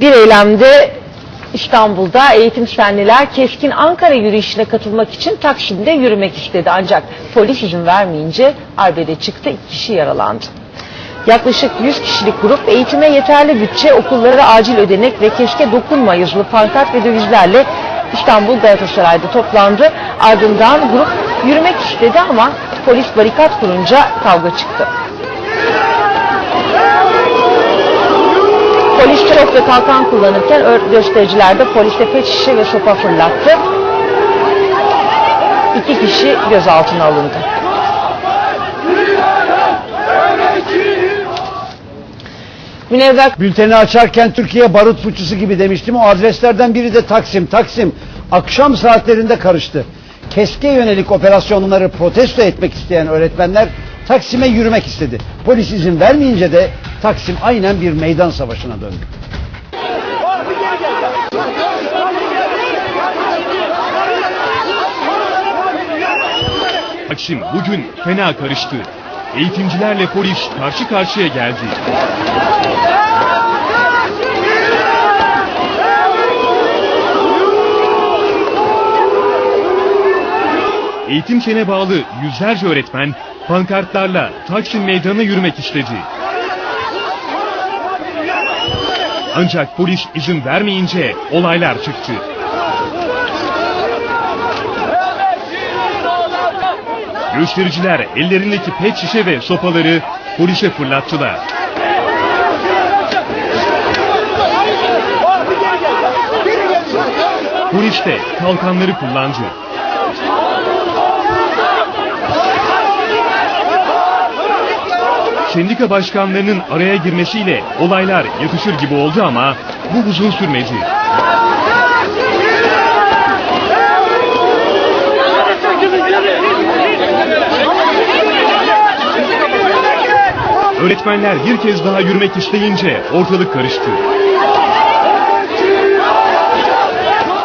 Bir eylemde İstanbul'da eğitim şenliler keskin Ankara yürüyüşüne katılmak için Taksim'de yürümek istedi. Ancak polis izin vermeyince arbede çıktı, iki kişi yaralandı. Yaklaşık 100 kişilik grup eğitime yeterli bütçe, okullara acil ödenek ve keşke dokunma yazılı pankart ve dövizlerle İstanbul Galatasaray'da toplandı. Ardından grup yürümek istedi ama polis barikat kurunca kavga çıktı. Çok ve kalkan kullanırken göstericiler de polise pet şişe ve sopa fırlattı. İki kişi gözaltına alındı. Münevver Bülteni açarken Türkiye barut fıçısı gibi demiştim. O adreslerden biri de Taksim. Taksim akşam saatlerinde karıştı. Keske yönelik operasyonları protesto etmek isteyen öğretmenler Taksim'e yürümek istedi. Polis izin vermeyince de Taksim aynen bir meydan savaşına döndü. Taksim bugün fena karıştı. Eğitimcilerle polis karşı karşıya geldi. Eğitim sene bağlı yüzlerce öğretmen pankartlarla Taksim Meydanı'na yürümek istedi. Ancak polis izin vermeyince olaylar çıktı. Göstericiler ellerindeki pet şişe ve sopaları polise fırlattılar. Polis de kalkanları kullandı. Sendika başkanlarının araya girmesiyle olaylar yatışır gibi oldu ama bu uzun sürmedi. Öğretmenler bir kez daha yürümek isteyince ortalık karıştı.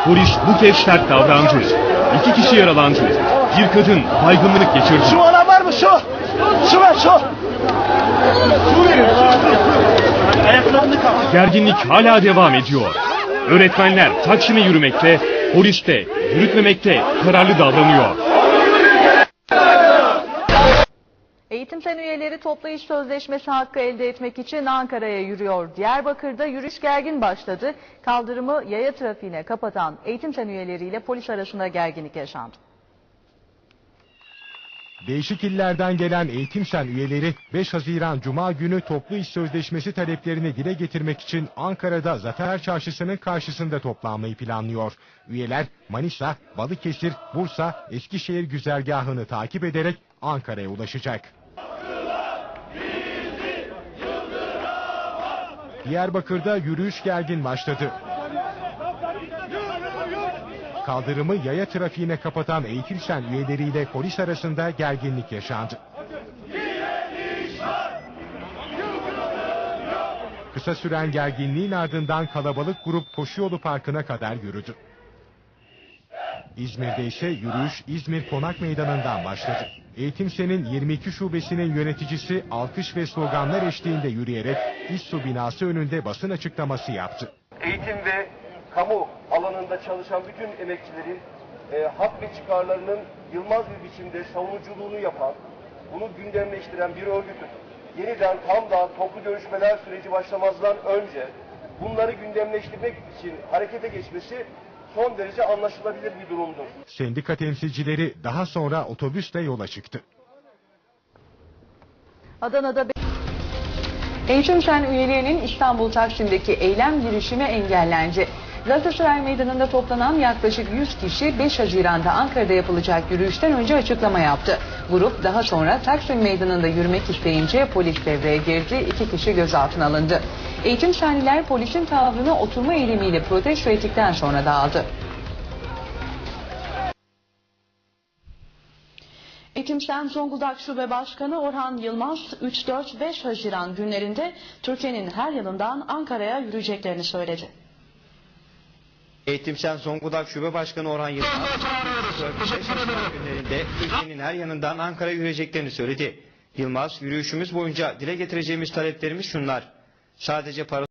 Polis bu kez sert davrandı. İki kişi yaralandı. Bir kadın baygınlık geçirdi. Su olan var mı su? Su ver verin. Ayaklarını kaldır. Gerginlik hala devam ediyor. Öğretmenler Taksim'e yürümekte, polis de yürütmemekte kararlı davranıyor. Eğitim Sen üyeleri toplu iş sözleşmesi hakkı elde etmek için Ankara'ya yürüyor. Diyarbakır'da yürüyüş gergin başladı. Kaldırımı yaya trafiğine kapatan Eğitim Sen üyeleriyle polis arasında gerginlik yaşandı. Değişik illerden gelen Eğitim Sen üyeleri 5 Haziran Cuma günü toplu iş sözleşmesi taleplerini dile getirmek için Ankara'da Zafer Çarşısı'nın karşısında toplanmayı planlıyor. Üyeler Manisa, Balıkesir, Bursa, Eskişehir güzergahını takip ederek Ankara'ya ulaşacak. Diyarbakır'da yürüyüş gergin başladı. Kaldırımı yaya trafiğine kapatan Eğitim Sen üyeleriyle polis arasında gerginlik yaşandı. Kısa süren gerginliğin ardından kalabalık grup Koşuyolu Parkı'na kadar yürüdü. İzmir'de ise yürüyüş İzmir Konak Meydanı'ndan başladı. Eğitim Sen'in 22 şubesinin yöneticisi alkış ve sloganlar eşliğinde yürüyerek İSSU binası önünde basın açıklaması yaptı. eğitim ve kamu alanında çalışan bütün emekçilerin e, hak ve çıkarlarının yılmaz bir biçimde savunuculuğunu yapan, bunu gündemleştiren bir örgütün yeniden tam da toplu görüşmeler süreci başlamazdan önce bunları gündemleştirmek için harekete geçmesi son derece anlaşılabilir bir durumdur. Sendika temsilcileri daha sonra otobüsle yola çıktı. Adana'da Eğitim Sen üyelerinin İstanbul Taksim'deki eylem girişimi engellendi. Galatasaray Meydanı'nda toplanan yaklaşık 100 kişi 5 Haziran'da Ankara'da yapılacak yürüyüşten önce açıklama yaptı. Grup daha sonra Taksim Meydanı'nda yürümek isteyince polis devreye girdi, iki kişi gözaltına alındı. Eğitim Senliler polisin tavrını oturma eylemiyle protesto ettikten sonra dağıldı. Eğitimsen Zonguldak Şube Başkanı Orhan Yılmaz 3-4-5 Haziran günlerinde Türkiye'nin her yanından Ankara'ya yürüyeceklerini söyledi. Eğitimsen Zonguldak Şube Başkanı Orhan Yılmaz, 4-5 Haziran günlerinde Türkiye'nin her yanından Ankara'ya yürüyeceklerini söyledi. Yılmaz, yürüyüşümüz boyunca dile getireceğimiz taleplerimiz şunlar. Sadece para